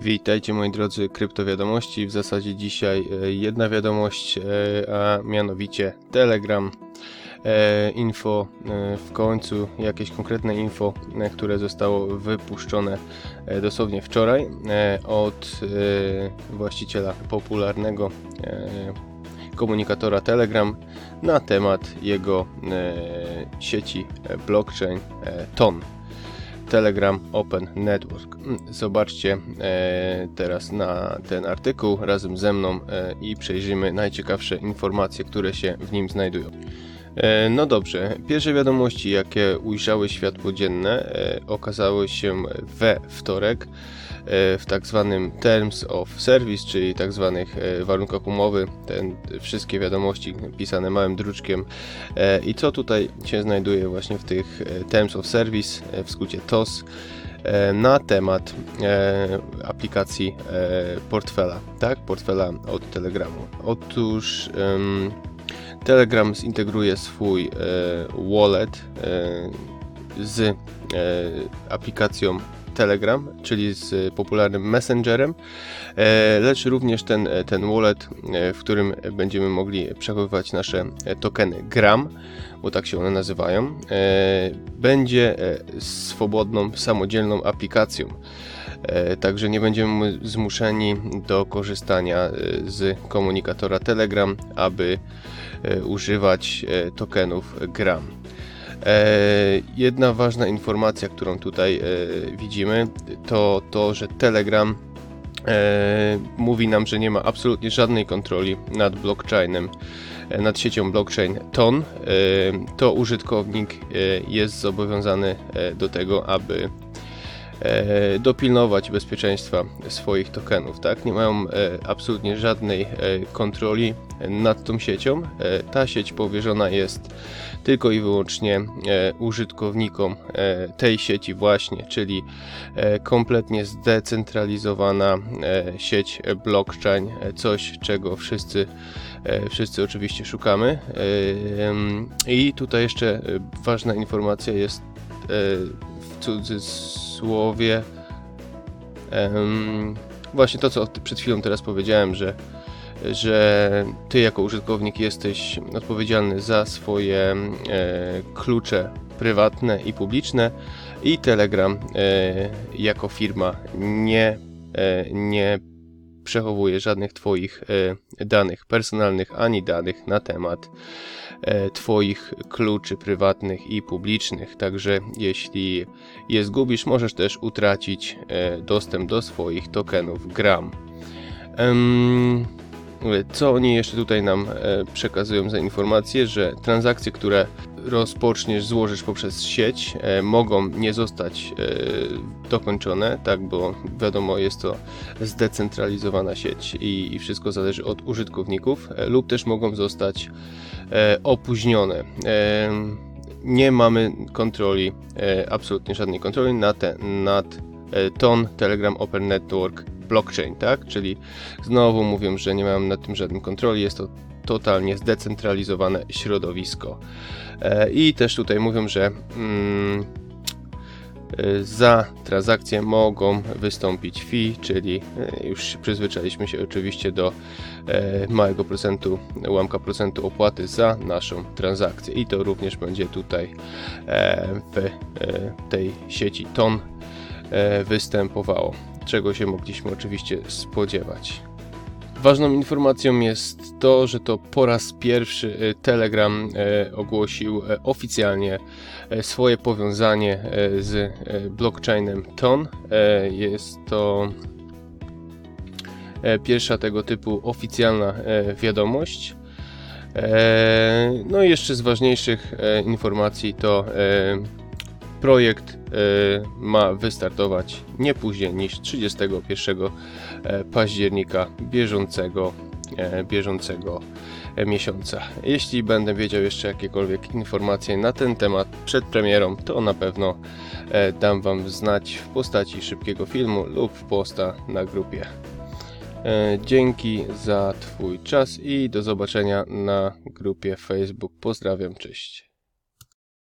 Witajcie moi drodzy kryptowiadomości. W zasadzie dzisiaj e, jedna wiadomość, e, a mianowicie Telegram. E, Info w końcu, jakieś konkretne info, które zostało wypuszczone dosłownie wczoraj od właściciela popularnego komunikatora Telegram na temat jego sieci blockchain TON. Telegram Open Network. Mm, Zobaczcie e, teraz na ten artykuł razem ze mną e, i przejrzymy najciekawsze informacje, które się w nim znajdują. E, no dobrze, pierwsze wiadomości, jakie ujrzały światło dzienne, e, okazały się we wtorek e, w tak zwanym Terms of Service, czyli tak zwanych warunkach umowy. Ten, wszystkie wiadomości pisane małym druczkiem. I co tutaj się znajduje właśnie w tych Terms of Service, w skrócie TOS, na temat aplikacji portfela, tak? Portfela od Telegramu. Otóż Telegram zintegruje swój e, wallet e, z e, aplikacją Telegram, czyli z popularnym Messengerem, lecz również ten, ten wallet, w którym będziemy mogli przechowywać nasze tokeny Gram, bo tak się one nazywają, będzie swobodną, samodzielną aplikacją. E, Także nie będziemy zmuszeni do korzystania e, z komunikatora Telegram, aby e, używać tokenów Gram. Jedna ważna informacja, którą tutaj widzimy, to to, że Telegram mówi nam, że nie ma absolutnie żadnej kontroli nad blockchainem, nad siecią blockchain TON. To użytkownik jest zobowiązany do tego, aby dopilnować bezpieczeństwa swoich tokenów, tak? Nie mają e, absolutnie żadnej e, kontroli nad tą siecią. E, ta sieć powierzona jest tylko i wyłącznie e, użytkownikom e, tej sieci właśnie, czyli e, kompletnie zdecentralizowana e, sieć e, blockchain, e, coś czego wszyscy e, wszyscy oczywiście szukamy. E, I tutaj jeszcze e, ważna informacja jest e, w cudzysłowie em, właśnie to, co przed chwilą teraz powiedziałem, że, że ty jako użytkownik jesteś odpowiedzialny za swoje e, klucze prywatne i publiczne i Telegram e, jako firma nie, e, nie przechowuje żadnych Twoich e, danych personalnych ani danych na temat e, Twoich kluczy prywatnych i publicznych. Także jeśli je zgubisz, możesz też utracić e, dostęp do swoich tokenów Gram. Co oni jeszcze tutaj nam przekazują za informacje, że transakcje, które rozpoczniesz, złożysz poprzez sieć, e, mogą nie zostać e, dokończone, tak, bo wiadomo, jest to zdecentralizowana sieć i, i wszystko zależy od użytkowników, e, lub też mogą zostać opóźnione. Nie mamy kontroli, e, absolutnie żadnej kontroli nad, te, nad e, TON Telegram Open Network Blockchain, tak? Czyli znowu mówią, że nie mają nad tym żadnej kontroli, jest to totalnie zdecentralizowane środowisko. E, I też tutaj mówią, że mm, e, za transakcje mogą wystąpić fee, czyli e, już przyzwyczailiśmy się oczywiście do małego procentu, ułamka procentu opłaty za naszą transakcję i to również będzie tutaj w tej sieci TON występowało, czego się mogliśmy oczywiście spodziewać. Ważną informacją jest to, że to po raz pierwszy e, Telegram e, ogłosił e, oficjalnie swoje powiązanie z blockchainem TON. Jest to pierwsza tego typu oficjalna wiadomość. No i jeszcze z ważniejszych informacji to projekt e, ma wystartować nie później niż 31 e, października bieżącego, e, bieżącego miesiąca. Jeśli będę wiedział jeszcze jakiekolwiek informacje na ten temat przed premierą, to na pewno dam Wam znać w postaci szybkiego filmu lub posta na grupie. Dzięki za Twój czas i do zobaczenia na grupie Facebook. Pozdrawiam, cześć.